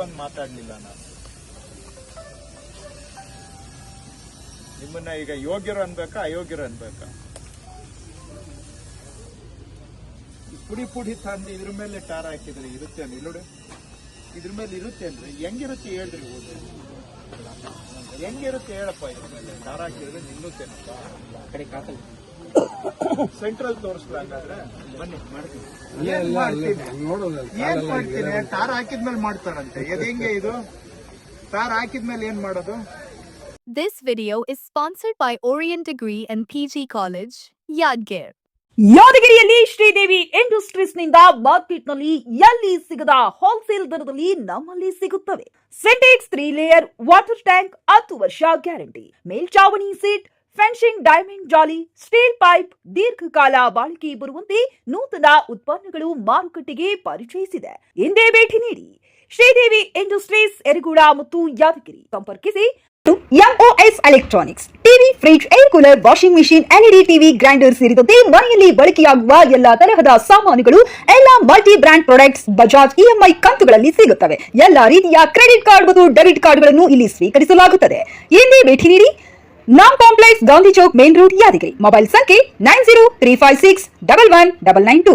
ಬಂದು ಮಾತಾಡ್ಲಿಲ್ಲ ನಾನು. ನಿಮ್ಮನ್ನ ಈಗ ಯೋಗ್ಯರು ಅನ್ಬೇಕಾ, ಅಯೋಗ್ಯರು ಅನ್ಬೇಕಾ? ಪುಡಿ ಪುಡಿ ತಂದು ಇದ್ರ ಮೇಲೆ ಟಾರ್ ಹಾಕಿದ್ರೆ ಇರುತ್ತೆ ನೋಡಿ ಇದ್ರ ಮೇಲೆ ಇರುತ್ತೆ ಅಂದ್ರೆ ಹೆಂಗಿರುತ್ತೆ ಹೇಳ್ರಿ ಓದಿ. ಹೆಂಗಿರುತ್ತೆ ಹೇಳಪ್ಪ ಇದ್ರ ಮೇಲೆ? ಟಾರ್ ಹಾಕಿದ್ರೆ ನಿಲ್ಲುತ್ತೇನಪ್ಪ ಸೆಂಟ್ರಲ್ ತೋರಿಸ್ಲಾ ಹಂಗಾದ್ರೆ ಬನ್ನಿ ಮಾಡ್ತೀನಿ. ಏನ್ ಮಾಡ್ತೀನಿ? ಏನ್ ಮಾಡ್ತೀನಿ? ಟಾರ್ ಹಾಕಿದ್ಮೇಲೆ ಮಾಡ್ತಾರಂತೆ. ಇದು ಹೆಂಗೆ ಇದು? ಟಾರ್ ಹಾಕಿದ್ಮೇಲೆ ಏನ್ ಮಾಡೋದು? This video is sponsored by Orient Degree and PG College, Yadgir. ಯಾದಗಿರಿಯಲ್ಲಿ ಶ್ರೀದೇವಿ ಇಂಡಸ್ಟ್ರೀಸ್ನಿಂದ ಮಾರ್ಕೆಟ್ನಲ್ಲಿ ಎಲ್ಲಿ ಸಿಗದ ಹೋಲ್ಸೇಲ್ ದರದಲ್ಲಿ ನಮ್ಮಲ್ಲಿ ಸಿಗುತ್ತವೆ. Sintex three layer water tank ಹತ್ತು ವರ್ಷ ಗ್ಯಾರಂಟಿ ಮೇಲ್ಚಾವಣಿ ಸೀಟ್ ಫೆನ್ಸಿಂಗ್, ಡೈಮಂಡ್, ಜಾಲಿ, ಸ್ಟೀಲ್ ಪೈಪ್, ದೀರ್ಘಕಾಲ ಬಾಳಿಕೆ ಬರುವಂತೆ ನೂತನ ಉತ್ಪನ್ನಗಳು ಮಾರುಕಟ್ಟೆಗೆ ಪರಿಚಯಿಸಿದೆ. ಎಂದೇ ಭೇಟಿ ನೀಡಿ ಶ್ರೀದೇವಿ ಇಂಡಸ್ಟ್ರೀಸ್ ಎರಿಗೂಡ ಮತ್ತು ಯಾದಗಿರಿ. ಸಂಪರ್ಕಿಸಿ MOS electronics TV, fridge, air cooler, washing machine LED TV, grinder ಸೇರಿದಂತೆ ಮನೆಯಲ್ಲಿ ಬಳಕೆಯಾಗುವ ಎಲ್ಲಾ ತರಹದ ಸಾಮಾನುಗಳು, ಎಲ್ಲಾ multi brand products, Bajaj EMI ಕಂತುಗಳಲ್ಲಿ ಸಿಗುತ್ತವೆ. ಎಲ್ಲಾ ರೀತಿಯ ಕ್ರೆಡಿಟ್ ಕಾರ್ಡ್ ಮತ್ತು ಡೆಬಿಟ್ ಕಾರ್ಡ್ಗಳನ್ನು ಇಲ್ಲಿ ಸ್ವೀಕರಿಸಲಾಗುತ್ತದೆ. ಎಂದೇ ಭೇಟಿ ನೀಡಿ Naam complex Gandhi Chowk main road Yadgiri mobile ಸಂಖ್ಯೆ nine zero three five six double one double nine two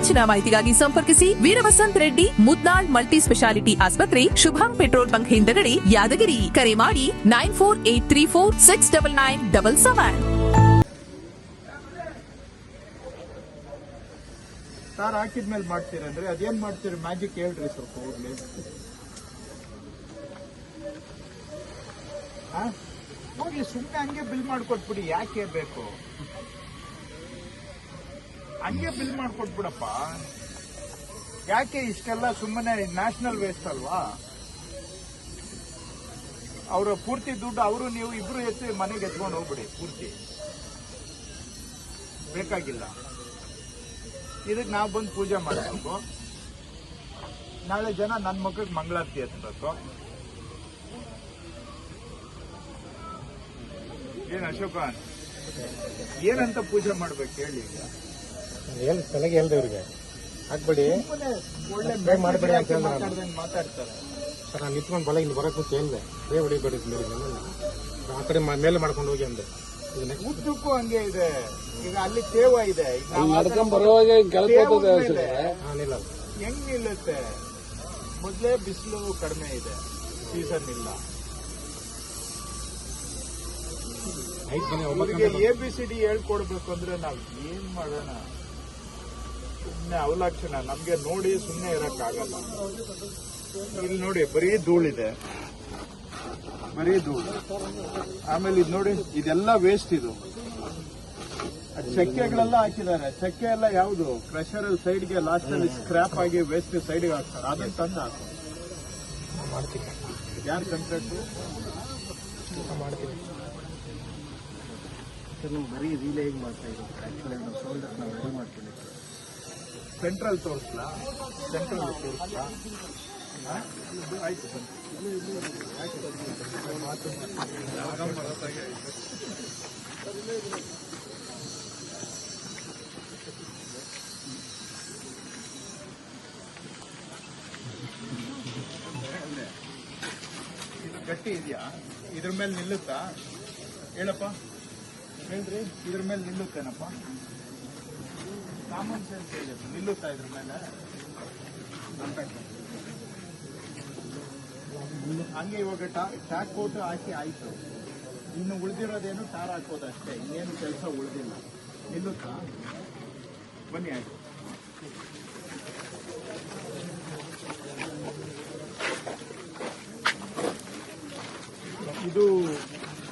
ಹೆಚ್ಚಿನ ಮಾಹಿತಿಗಾಗಿ ಸಂಪರ್ಕಿಸಿ ವೀರವಸಂತ್ ರೆಡ್ಡಿ, ಮುದ್ನಾಳ್ ಮಲ್ಟಿ ಸ್ಪೆಷಾಲಿಟಿ ಆಸ್ಪತ್ರೆ, ಶುಭಂ ಪೆಟ್ರೋಲ್ ಬಂಕ್ ಹಿಂದಗಡೆ, ಯಾದಗಿರಿ. ಕರೆ ಮಾಡಿ nine four eight three four six double nine double seven. Tar ಹಾಕಿದ್ಮೇಲೆ ಮಾಡ್ತೀರಂದ್ರೆ ಅದೇನ್ ಮಾಡ್ತೀರಿ? ಮ್ಯಾಜಿಕ್ ಹೇಳ್ರಿ ಸ್ವಲ್ಪ ಹೋಗ್ಲಿ. ಆ? ಹೋಗ್ಲಿ ಸುಮ್ಮನೆ ಹಂಗೆ ಬಿಲ್ ಮಾಡ್ಕೊಟ್ಬಿಡಿ, ಯಾಕೆ ಬೇಕು ಹಂಗೆ ಬಿಲ್ ಮಾಡ್ಕೊಟ್ಬಿಡಪ್ಪ ಯಾಕೆ ಇಷ್ಟೆಲ್ಲ ಸುಮ್ಮನೆ ನ್ಯಾಷನಲ್ ವೇಸ್ಟ್ ಅಲ್ವಾ? ಅವರ ಪೂರ್ತಿ ದುಡ್ಡು ಅವರು, ನೀವು ಇಬ್ರು ಎತ್ತಿ ಮನೆಗೆ ಎತ್ಕೊಂಡು ಹೋಗ್ಬಿಡಿ, ಪೂರ್ತಿ. ಬೇಕಾಗಿಲ್ಲ. ಇದಕ್ಕೆ ನಾವು ಬಂದು ಪೂಜೆ ಮಾಡಬೇಕು. ನಾಳೆ ಜನ ನನ್ನ ಮಕ್ಕಳಿಗೆ ಮಂಗಳಾರತಿ ಎತ್ತಬೇಕು ಏನು ಅಶೋಕ? ಏನಂತ ಪೂಜೆ ಮಾಡ್ಬೇಕು ಹೇಳಿ ಈಗ? ಏನ್ ತಲೆಗೆ ಹೇಳ್ದೆ ಇವ್ರಿಗೆ? ಹಾಕ್ಬೇಡಿ. Subscribe ಮಾಡ್ಬೇಡಿ ಅಂತ ಹೇಳಿದ್ರು ನಾನು. ಮಾತಾಡ್ತಾರೆ ಸರ್ ನಾನು ನಿಂತ್ಕೊಂಡು ಬಲ ಇಲ್ಲಿ ಬರಕ್ಕೆ ಮುಂಚೆ ಹೇಳಿದೆ ರೇ ಹೊಡಿಬೇಡಿ ಮೇಲೆ. ಆ ಕಡೆ ಮ- ಮೇಲೆ ಮಾಡ್ಕೊಂಡು ಹೋಗಿ ಅಂದೆ. ಈಗ next ಉದ್ದಕ್ಕೂ ಹಂಗೆ ಇದೆ. ಈಗ ಅಲ್ಲಿ ತೇವ ಇದೆ. ಈಗ ನಾವು ನಡ್ಕೊಂಡ್ ಬರುವಾಗ ತೇವದ ಮೇಲೆ ಹಾ ಹೆಂಗ್ ನಿಲ್ಲುತ್ತೆ? ಮೊದ್ಲೇ ಬಿಸಿಲು ಕಡಿಮೆ ಇದೆ. ಸೀಸನ್ ಇಲ್ಲ. ಮನೆ ಒಂಬತ್ತು ಇವರಿಗೆ ಗಂಟೆ ಎ ಬಿ ಸಿ ಡಿ ಹೇಳ್ಕೊಡ್ಬೇಕು ಅಂದ್ರೆ ನಾವ್ ಏನ್ ಮಾಡೋಣ? ಸುಮ್ನೆ ಅವಲಕ್ಷಣ ನಮ್ಗೆ ನೋಡಿ ಸುಮ್ಮನೆ ಇರಕ್ ಆಗಲ್ಲ ಇಲ್ಲಿ ನೋಡಿ ಬರೀ ಧೂಳಿದೆ. ಬರೀ ಧೂಳು. ಆಮೇಲೆ ಇದು ನೋಡಿ, ಇದೆಲ್ಲ ವೇಸ್ಟ್ ಇದು. ಚಕ್ಕೆಗಳೆಲ್ಲ ಹಾಕಿದ್ದಾರೆ. ಚಕ್ಕೆ ಎಲ್ಲ ಯಾವುದು? ಕ್ರಷರ್ ಸೈಡ್ಗೆ ಲಾಸ್ಟ್ ಅಲ್ಲಿ ಸ್ಕ್ರಾಪ್ ಆಗಿ ವೇಸ್ಟ್ ಸೈಡ್ಗೆ ಹಾಕ್ತಾರೆ. ಅದನ್ನ ತಂದು ಮಾಡ್ತೀನಿ ಯಾರು ಕಂಟ್ರಾಕ್ಟ್ ಮಾಡ್ತೀನಿ ಬರೀ ರೀಲೇ ಹೇಗೆ ಮಾಡ್ತಾ ಇದ್ದೀವಿ ಆಕ್ಚುಲಿ ನಾವು ರೆಡಿ ಮಾಡ್ತೀನಿ ಸೆಂಟ್ರಲ್ ತೋರಿಸ್ಲಾ? ಸೆಂಟ್ರಲ್ ತೋರಿಸ್ಲಾ? ಆಯ್ತು. ಇದು ಗಟ್ಟಿ ಇದೆಯಾ? ಇದ್ರ ಮೇಲೆ ನಿಲ್ಲುತ್ತಾ? ಹೇಳಪ್ಪ. ಹೇಳ್ರಿ, ಇದ್ರ ಮೇಲೆ ನಿಲ್ಲುತ್ತೇನಪ್ಪ? ಕಾಮನ್ ಸೆನ್ಸ್ ಇದೆ. ನಿಲ್ಲುತ್ತಾ ಇದ್ರ ಮೇಲೆ? ಹಂಗೆ ಇವಾಗ ಟ್ಯಾಕ್ ಕೋಟ್ ಹಾಕಿ ಆಯ್ತು. ಇನ್ನು ಉಳಿದಿರೋದೇನು ಟಾರ್ ಹಾಕೋದು ಅಷ್ಟೇ. ಇನ್ನೇನು ಕೆಲಸ ಉಳಿದಿಲ್ಲ. ನಿಲ್ಲುತ್ತಾ? ಬನ್ನಿ ಆಯ್ತು. ಇದು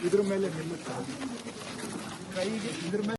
ಇದ್ರ ಮೇಲೆ ನಿಲ್ಲುತ್ತಾ? ಕೈಗೆ ಇದ್ರ ಮೇಲೆ